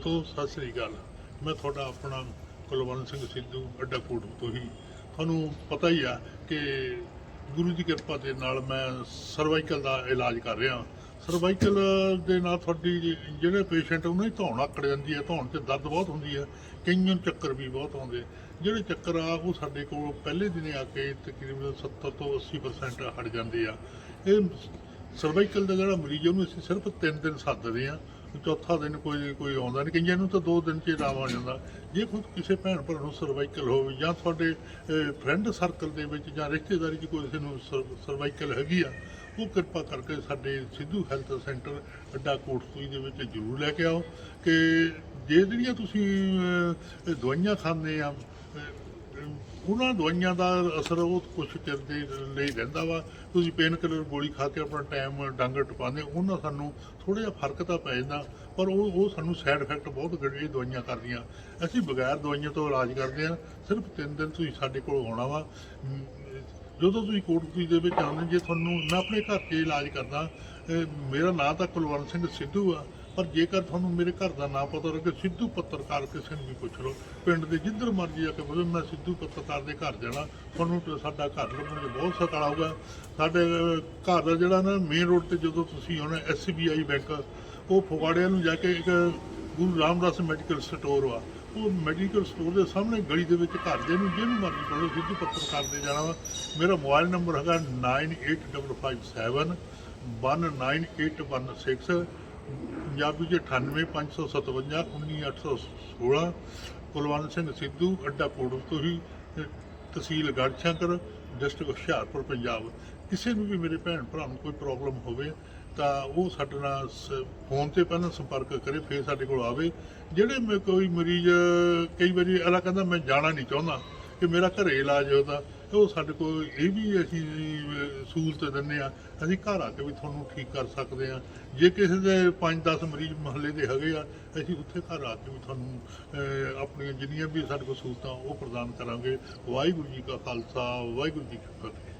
ਦੋਸਤੋ ਸਤਿ ਸ੍ਰੀ ਅਕਾਲ। ਮੈਂ ਤੁਹਾਡਾ ਆਪਣਾ ਕੁਲਵੰਤ ਸਿੰਘ ਸਿੱਧੂ, ਅੱਡਾ ਕੋਟ ਤੋਂ ਹੀ। ਤੁਹਾਨੂੰ ਪਤਾ ਹੀ ਆ ਕਿ ਗੁਰੂ ਦੀ ਕਿਰਪਾ ਦੇ ਨਾਲ ਮੈਂ ਸਰਵਾਈਕਲ ਦਾ ਇਲਾਜ ਕਰ ਰਿਹਾ। ਸਰਵਾਈਕਲ ਦੇ ਨਾਲ ਤੁਹਾਡੀ ਜਿਹੜੇ ਪੇਸ਼ੈਂਟ ਉਹਨਾਂ ਦੀ ਧੌਣ ਆਕੜ ਜਾਂਦੀ ਹੈ, ਧੌਣ 'ਚ ਦਰਦ ਬਹੁਤ ਹੁੰਦੀ ਹੈ, ਕਈਆਂ ਚੱਕਰ ਵੀ ਬਹੁਤ ਆਉਂਦੇ। ਜਿਹੜੇ ਚੱਕਰ ਆ, ਉਹ ਸਾਡੇ ਕੋਲ ਪਹਿਲੇ ਦਿਨੇ ਆ ਕੇ ਤਕਰੀਬਨ 70 ਤੋਂ 80% ਹਟ ਜਾਂਦੇ ਆ। ਇਹ ਸਰਵਾਈਕਲ ਦਾ ਜਿਹੜਾ ਮਰੀਜ਼ ਉਹਨੂੰ ਅਸੀਂ ਸਿਰਫ 3 ਦਿਨ ਸੱਦਦੇ ਆ ਚੌਥਾ ਦਿਨ ਕੋਈ ਕੋਈ ਆਉਂਦਾ ਨਹੀਂ। ਕਈਆਂ ਨੂੰ ਤਾਂ 2 ਦਿਨ 'ਚ ਹੀ ਆਰਾਮ ਆ ਜਾਂਦਾ। ਜੇ ਖੁਦ ਕਿਸੇ ਭੈਣ ਭਰਾ ਨੂੰ ਸਰਵਾਈਕਲ ਹੋਵੇ ਜਾਂ ਤੁਹਾਡੇ ਫਰੈਂਡ ਸਰਕਲ ਦੇ ਵਿੱਚ ਜਾਂ ਰਿਸ਼ਤੇਦਾਰੀ 'ਚ ਕੋਈ ਕਿਸੇ ਨੂੰ ਸਰਵਾਈਕਲ ਹੈਗੀ ਆ, ਉਹ ਕਿਰਪਾ ਕਰਕੇ ਸਾਡੇ ਸਿੱਧੂ ਹੈਲਥ ਸੈਂਟਰ ਅੱਡਾ ਕੋਟਸੂਈ ਦੇ ਵਿੱਚ ਜ਼ਰੂਰ ਲੈ ਕੇ ਆਓ। ਕਿ ਜੇ ਜਿਹੜੀਆਂ ਤੁਸੀਂ ਦਵਾਈਆਂ ਖਾਂਦੇ ਆ ਉਹਨਾਂ ਦਵਾਈਆਂ ਦਾ ਅਸਰ ਉਹ ਕੁਝ ਚਿਰ ਦੇ ਲਈ ਰਹਿੰਦਾ ਵਾ। ਤੁਸੀਂ ਪੇਨ ਕਿਲਰ ਗੋਲੀ ਖਾ ਕੇ ਆਪਣਾ ਟਾਈਮ ਡਾਂਗਰ ਟਪਾਉਂਦੇ, ਉਹਨਾਂ ਸਾਨੂੰ ਥੋੜਾ ਜਿਹਾ ਫ਼ਰਕ ਤਾਂ ਪੈ ਜਾਂਦਾ, ਪਰ ਉਹ ਉਹ ਸਾਨੂੰ ਸਾਈਡ ਇਫੈਕਟ ਬਹੁਤ ਗੜੇ ਦਵਾਈਆਂ ਕਰਦੀਆਂ। ਅਸੀਂ ਬਗੈਰ ਦਵਾਈਆਂ ਤੋਂ ਇਲਾਜ ਕਰਦੇ ਆ ਸਿਰਫ 3 ਦਿਨ ਤੁਸੀਂ ਸਾਡੇ ਕੋਲ ਆਉਣਾ ਵਾ। ਜਦੋਂ ਤੁਸੀਂ ਕੋਟਪੁਰੀ ਦੇ ਵਿੱਚ ਆਉਂਦੇ ਜੇ ਤੁਹਾਨੂੰ ਮੈਂ ਆਪਣੇ ਘਰ 'ਚ ਇਲਾਜ ਕਰਦਾ ਮੇਰਾ ਨਾਂ ਤਾਂ ਕੁਲਵੰਤ ਸਿੰਘ ਸਿੱਧੂ ਆ। ਪਰ ਜੇਕਰ ਤੁਹਾਨੂੰ ਮੇਰੇ ਘਰ ਦਾ ਨਾਂ ਪਤਾ ਲੱਗੇ ਸਿੱਧੂ ਪੱਤਰਕਾਰ ਕਿਸੇ ਨੂੰ ਵੀ ਪੁੱਛ ਲਓ, ਪਿੰਡ ਦੇ ਜਿੱਧਰ ਮਰਜ਼ੀ ਆ ਕੇ ਬੋਲੋ, ਮੈਂ ਸਿੱਧੂ ਪੱਤਰਕਾਰ ਦੇ ਘਰ ਜਾਣਾ, ਤੁਹਾਨੂੰ ਸਾਡਾ ਘਰ ਲੱਭਣ 'ਚ ਬਹੁਤ ਸਤਾਲਾ ਆਊਗਾ ਸਾਡੇ ਘਰ ਦਾ ਜਿਹੜਾ ਨਾ ਮੇਨ ਰੋਡ ਤੇ ਜਦੋਂ ਤੁਸੀਂ ਆਉਣਾ ਐਸਬੀਆਈ ਬੈਂਕ ਉਹ ਫਗਵਾੜਿਆਂ ਨੂੰ ਜਾ ਕੇ ਇੱਕ ਗੁਰੂ ਰਾਮਦਾਸ ਮੈਡੀਕਲ ਸਟੋਰ ਆ। ਉਹ ਮੈਡੀਕਲ ਸਟੋਰ ਦੇ ਸਾਹਮਣੇ ਗਲੀ ਦੇ ਵਿੱਚ ਘਰ ਦੇ ਨੂੰ ਜਿਹਨੂੰ ਮਰਜ਼ੀ ਕੋਲੋਂ ਸਿੱਧੂ ਪੱਤਰਕਾਰ ਦੇ ਜਾਣਾ ਵਾ। ਮੇਰਾ ਮੋਬਾਈਲ ਨੰਬਰ ਹੈਗਾ 98557 19816 ਪੰਜਾਬੀ ਚ 98557 19816 ਕੁਲਵੰਤ ਸਿੰਘ ਸਿੱਧੂ, ਅੱਡਾ ਕੋੜੂ ਤੋਂ ਹੀ ਤਹਿਸੀਲ ਗੜਸ਼ੰਕਰ, ਡਿਸਟ੍ਰਿਕਟ ਹੁਸ਼ਿਆਰਪੁਰ, ਪੰਜਾਬ। ਕਿਸੇ ਨੂੰ ਵੀ ਮੇਰੇ ਭੈਣ ਭਰਾ ਨੂੰ ਕੋਈ ਪ੍ਰੋਬਲਮ ਹੋਵੇ, ਤਾਂ ਉਹ ਸਾਡੇ ਨਾਲ ਸ- ਫੋਨ ਤੇ ਪਹਿਲਾਂ ਸੰਪਰਕ ਕਰੇ, ਫਿਰ ਸਾਡੇ ਕੋਲ ਆਵੇ। ਜਿਹੜੇ ਮੈਂ, ਕੋਈ ਮਰੀਜ਼, ਕਈ ਵਾਰੀ ਅਲਾ ਕਹਿੰਦਾ, ਮੈਂ ਜਾਣਾ ਨਹੀਂ ਚਾਹੁੰਦਾ। ਕਿ ਮੇਰਾ ਘਰੇ ਇਲਾਜ ਹੋਦਾ ਉਹ ਸਾਡੇ ਕੋਲ ਇਹ ਵੀ ਅਸੀਂ ਸਹੂਲਤ ਦਿੰਦੇ ਆ ਅਸੀਂ ਘਰ ਆ ਕੇ ਵੀ ਤੁਹਾਨੂੰ ਠੀਕ ਕਰ ਸਕਦੇ ਆ ਜੇ ਕਿਸੇ ਦੇ 5-10 ਮਰੀਜ਼ ਮਹੱਲੇ ਦੇ ਹੈਗੇ ਆ, ਅਸੀਂ ਉੱਥੇ ਘਰ ਆ ਕੇ ਵੀ ਤੁਹਾਨੂੰ ਆਪਣੀਆਂ ਜਿੰਨੀਆਂ ਵੀ ਸਾਡੇ ਕੋਲ ਸਹੂਲਤਾਂ ਉਹ ਪ੍ਰਦਾਨ ਕਰਾਂਗੇ। ਵਾਹਿਗੁਰੂ ਜੀ ਕਾ ਖਾਲਸਾ, ਵਾਹਿਗੁਰੂ ਜੀ ਕੀ ਫਤਿਹ।